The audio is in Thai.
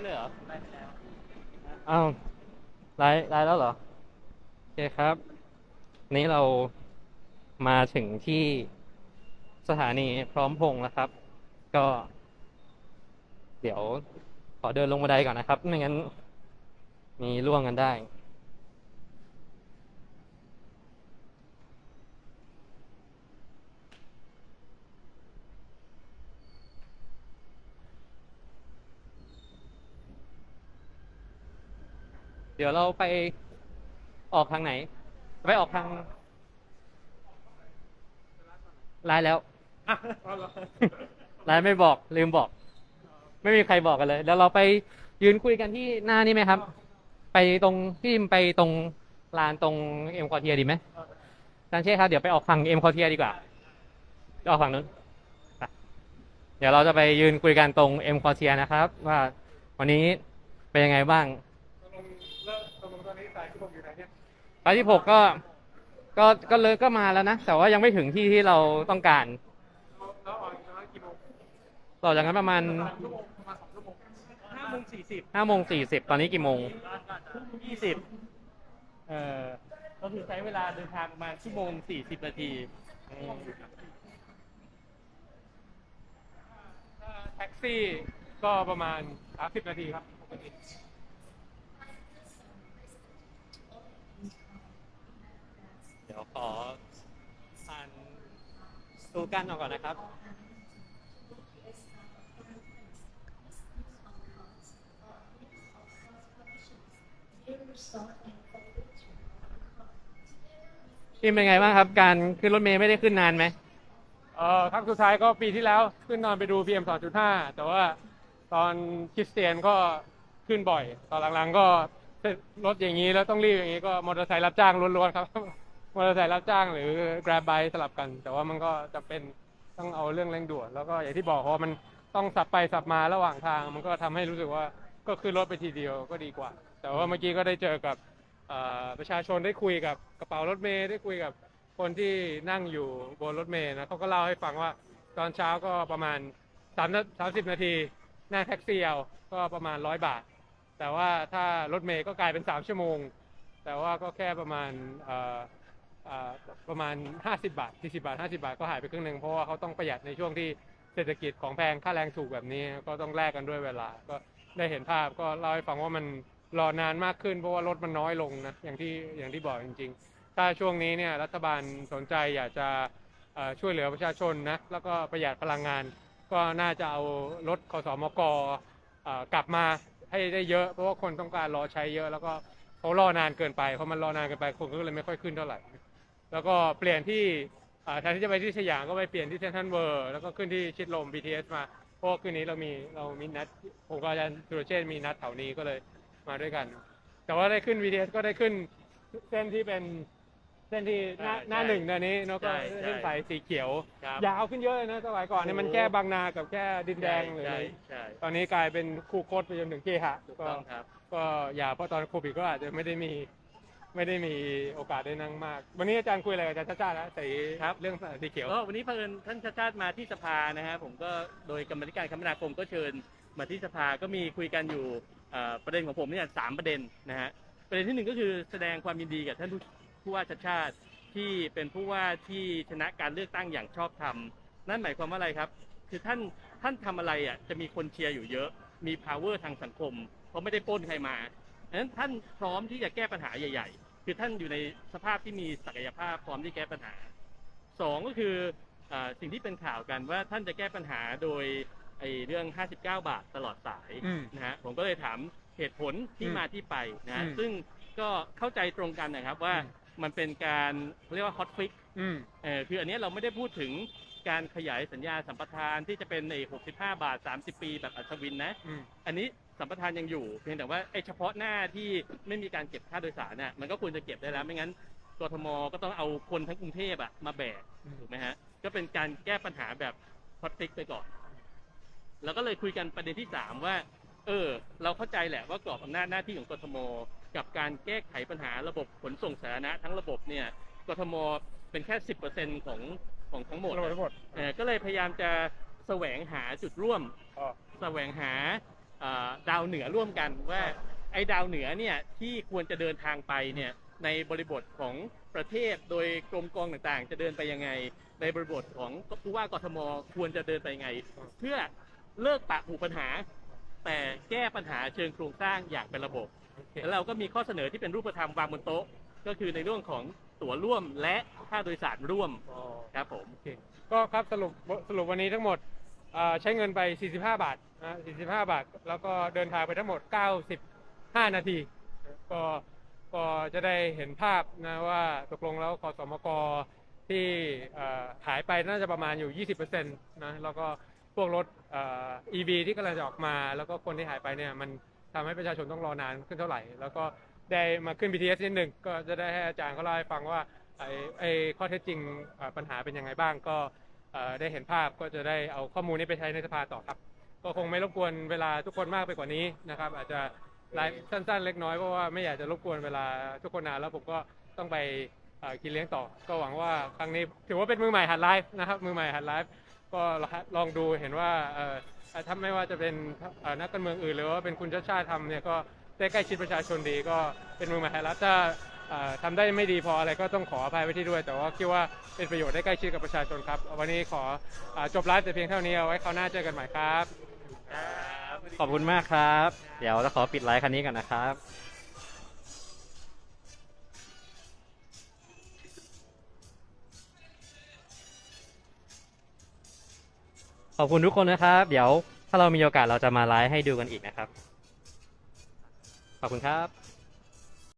ฟ์เลยเหรอได้ไปแล้วอ้าวไลฟ์ไลฟ์แล้วเหรอ โอเคครับ นี้เรามาถึงที่สถานีพร้อมพงษ์แล้วครับ ก็ เดี๋ยวขอเดินลงบันไดก่อนนะครับ ไม่งั้น มีร่วงกันได้ เดี๋ยวเราไปออกทางไหน ไปออกทางไลน์แล้วอะเอาเหรอไลน์ไม่บอกลืมบอก ไม่มีใครบอกกันเลยเดี๋ยวเราไปยืนคุยกันที่หน้านี่ไหมครับ ไปตรงพี่ไปตรงลานตรงเอ็มคอเทียดีไหมอาจารย์เช่ครับเดี๋ยวไปออกฝั่งเอ็มคอเทียดีกว่าจะออกฝั่งนู้นไปเดี๋ยวเราจะไปยืนคุยกันตรงเอ็มคอเทียนะครับ ว่าวันนี้เป็นยังไงบ้างตกลงเลิกตก ลงตอนนี้สายที่ผมอยู่ไหนเนี่ยสายที่หกก็ ก็ก็เลยก็มาแล้วนะ แต่ว่ายังไม่ถึงที่ที่เราต้องการแล้วออกประมาณกี่โมงต่อจากนั้นประมาณสามชั่วโมงประมาณสองชั่วโมงห้าโมงสี่สิบห้าโมงสี่สิบตอนนี้กี่โมงยี่สิบเอ่อก็คือใช้เวลาเดินทางประมาณชั่วโมงสี่สิบนาทีถ้าแท็กซี่ก็ประมาณสามสิบนาทีครับปกติ เดี๋ ยวขอผ่านตูกันออกก่อนนะครับพี่เป็นไงบ้างครับ การขึ้นรถเมย์ไม่ได้ขึ้นนานไหมเอ่อครั้งสุดท้ายก็ปีที่แล้วขึ้นนอนไปดู PM 2.5 แต่ว่าตอนคริสเตียนก็ขึ้นบ่อย ตอนหลังๆก็รถอย่างนี้แล้วต้องรีบอย่างนี้ก็มอเตอร์ไซค์รับจ้างล้วนๆครับ มอเตอร์ไซค์รับจ้างหรือ Grab Bike สลับกัน แต่ว่ามันก็จะเป็นต้องเอาเรื่องเร่งด่วนแล้วก็อย่างที่บอกเพราะว่ามันต้องสับไปสับมาระหว่างทาง มันก็ทำให้รู้สึกว่าก็ขึ้นรถไปทีเดียวก็ดีกว่า แต่ว่าเมื่อกี้ก็ได้เจอกับประชาชนได้คุยกับกระเป๋ารถเมย์ได้คุยกับคนที่นั่งอยู่บนรถเมย์นะเขาก็เล่าให้ฟังว่าตอนเช้าก็ประมาณสามสิบนาทีนั่งแท็กซี่เอาก็ประมาณร้อยบาท แต่ว่าถ้ารถเมย์ก็กลายเป็นสามชั่วโมง แต่ว่าก็แค่ประมาณ ประมาณ 50 บาท 40 บาท 50 บาทก็หายไปครึ่งหนึ่งเพราะว่าเขาต้องประหยัดในช่วงที่เศรษฐกิจของแพงค่าแรงถูกแบบนี้ ก็ต้องแลกกันด้วยเวลา ก็ได้เห็นภาพก็เล่าให้ฟังว่ามันรอนานมากขึ้นเพราะว่ารถมันน้อยลงนะอย่างที่อย่างที่บอกจริง ๆ ถ้าช่วงนี้เนี่ยรัฐบาลสนใจอยากจะช่วยเหลือประชาชนนะแล้วก็ประหยัดพลังงาน ก็น่าจะเอารถคสมกกลับมาให้ได้เยอะ เพราะว่าคนต้องการรอใช้เยอะ แล้วก็เขารอนานเกินไปเพราะมันรอนานเกินไปคนก็เลยไม่ค่อยขึ้นเท่าไหร่ แล้วก็เปลี่ยนที่อ่าแทนที่จะไปที่สยามก็ไปเปลี่ยนที่เซนทรัลเวิร์แล้วก็ขึ้นที่ชิดลม BTS มาเพราะว่าคืนนี้เรามีเรามีนัดผมกับอาจารย์สุรเชษฐ์มีนัดแถวนี้ก็เลยมาด้วยกัน แต่ว่าได้ขึ้น BTS ก็ได้ขึ้นเส้นที่เป็นเส้นที่หน้าใช่หน้าหนึ่งเนยนี้แล้วก็ใช่ใช่เส้นสายสีเขียว ครับยาวขึ้นเยอะเลยนะสมัยก่อนเนี่ยมันแค่บางนากับแค่ดินแดงเลย ใช่ใช่ ตอนนี้กลายเป็นคู่โคตรไปจนถึงเคหะถูกก็ต้องครับ ก็อย่าเพราะตอนโควิดก็อาจจะไม่ได้มี ไม่ได้มีโอกาสได้นั่งมาก วันนี้อาจารย์คุยอะไรกับอาจารย์ชาติชาติแล้วสีครับเรื่องสีเขียว ก็วันนี้เพิ่นท่านชาติชาติมาที่สภานะฮะผมก็โดยกรรมาธิการคมนาคมก็เชิญมาที่สภาก็มีคุยกันอยู่เอ่อประเด็นของผมเนี่ยสามประเด็นนะฮะประเด็นที่หนึ่งก็คือแสดงความยินดีกับท่านผู้ผู้ว่าชาติชาติที่เป็นผู้ว่าที่ชนะการเลือกตั้งอย่างชอบธรรมนั่นหมายความว่าอะไรครับ คือท่านท่านทำอะไรอะจะมีคนเชียร์อยู่เยอะมี power ทางสังคม เพราะไม่ได้ปล้นใครมา ดังนั้นท่านพร้อมที่จะแก้ปัญหาใหญ่ ๆ คือท่านอยู่ในสภาพที่มีศักยภาพพร้อมที่แก้ปัญหาสองก็คืออาสิ่งที่เป็นข่าวกันว่าท่านจะแก้ปัญหาโดยไอ้เรื่อง 59 บาทตลอดสายอืมนะฮะผมก็เลยถามเหตุผลที่อืมมาที่ไปนะฮะอืมซึ่งก็เข้าใจตรงกันนะครับว่าอืมมันเป็นการเรียกว่าฮอตฟิกอืมเออคืออันเนี้ยเราไม่ได้พูดถึงการขยายสัญญาสัมปทานที่จะเป็นใน65 บาท 30 ปีแบบอัศวินนะอืมอันนี้ สัมปทานยังอยู่ เพียงแต่ว่าไอ้เฉพาะหน้าที่ไม่มีการเก็บค่าโดยสารน่ะมันก็ควรจะเก็บได้แล้ว ไม่งั้นกทมก็ต้องเอาคนทั้งกรุงเทพอะมาแบกถูกไหมฮะก็เป็นการแก้ปัญหาแบบพอดฟิกไปก่อน แล้วก็เลยคุยกันประเด็นที่สามว่า เออ เราเข้าใจแหละว่ากรอบอำนาจหน้าที่ของกทม กับการแก้ไขปัญหาระบบขนส่งสาธารณะทั้งระบบเนี่ยกทมเป็นแค่สิบเปอร์เซ็นของของทั้งหมดทั้งหมดทั้งหมดเออก็เลยพยายามจะแสวงหาจุดร่วมอ๋อแสวงหาเอ่อ ดาวเหนือร่วมกันว่าไอ้ดาวเหนือเนี่ยที่ควรจะเดินทางไปเนี่ยในบริบทของประเทศโดยกรมกองต่างๆ จะเดินไปยังไง ในบริบทของผู้ว่ากทมควรจะเดินไปยังไง เพื่อเลิกปะหูปัญหา แต่แก้ปัญหาเชิงโครงสร้างอย่างเป็นระบบแล้วเราก็มีข้อเสนอที่เป็นรูปธรรมวางบนโต๊ะ ก็คือในเรื่องของตั๋วร่วมและค่าโดยสารร่วมครับผมโอเคก็ครับสรุปสรุปวันนี้ทั้งหมดเอ่อใช้เงินไป 45 บาท นะ45 บาท แล้วก็เดินทางไปทั้งหมด 95 นาที ก็ก็จะได้เห็นภาพนะว่าตกลงแล้วคอสมกที่หายไปน่าจะประมาณอยู่ 20%นะแล้วก็พวกรถเอ่อ EV ที่กำลังจะออกมา แล้วก็คนที่หายไปเนี่ยมันทำให้ประชาชนต้องรอนานขึ้นเท่าไหร่ แล้วก็ได้มาขึ้น BTS นิดหนึ่งก็จะได้ให้อาจารย์เขาเล่าให้ฟังว่าไอ้ไอ้ข้อเท็จจริงปัญหาเป็นยังไงบ้างก็ได้เห็นภาพก็จะได้เอาข้อมูลนี้ไปใช้ในสภาต่อครับ ก็คงไม่รบกวนเวลาทุกคนมากไปกว่านี้นะครับ อาจจะไลฟ์สั้น ๆ เล็กน้อยเพราะว่าไม่อยากจะรบกวนเวลาทุกคนนานแล้วผมก็ต้องไปเอ่อกินเลี้ยงต่อ ก็หวังว่าครั้งนี้ถือว่าเป็นมือใหม่หัดไลฟ์นะครับมือใหม่หัดไลฟ์ก็ลองดูเห็นว่าเอ่อถ้าไม่ว่าจะเป็นเอ่อนักการเมืองอื่นหรือว่าเป็นคุณชาติชาติทำเนี่ยก็ได้ใกล้ชิดประชาชนดีก็เป็นมือใหม่หัดไลฟ์ถ้าเอ่อทำได้ไม่ดีพออะไรก็ต้องขออภัยไว้ที่ด้วย แต่ว่าคิดว่าเป็นประโยชน์ได้ใกล้ชิดกับประชาชนครับ วันนี้ขออจบไลฟ์แต่เพียงเท่านี้เอาไว้คราวหน้าเจอกันใหม่ครับ ขอบคุณมากครับ เดี๋ยวจะขอปิดไลฟ์คันนี้ก่อนนะครับขอบคุณทุกคนนะครับ เดี๋ยวถ้าเรามีโอกาสเราจะมาไลฟ์ให้ดูกันอีกนะครับ ขอบคุณครับ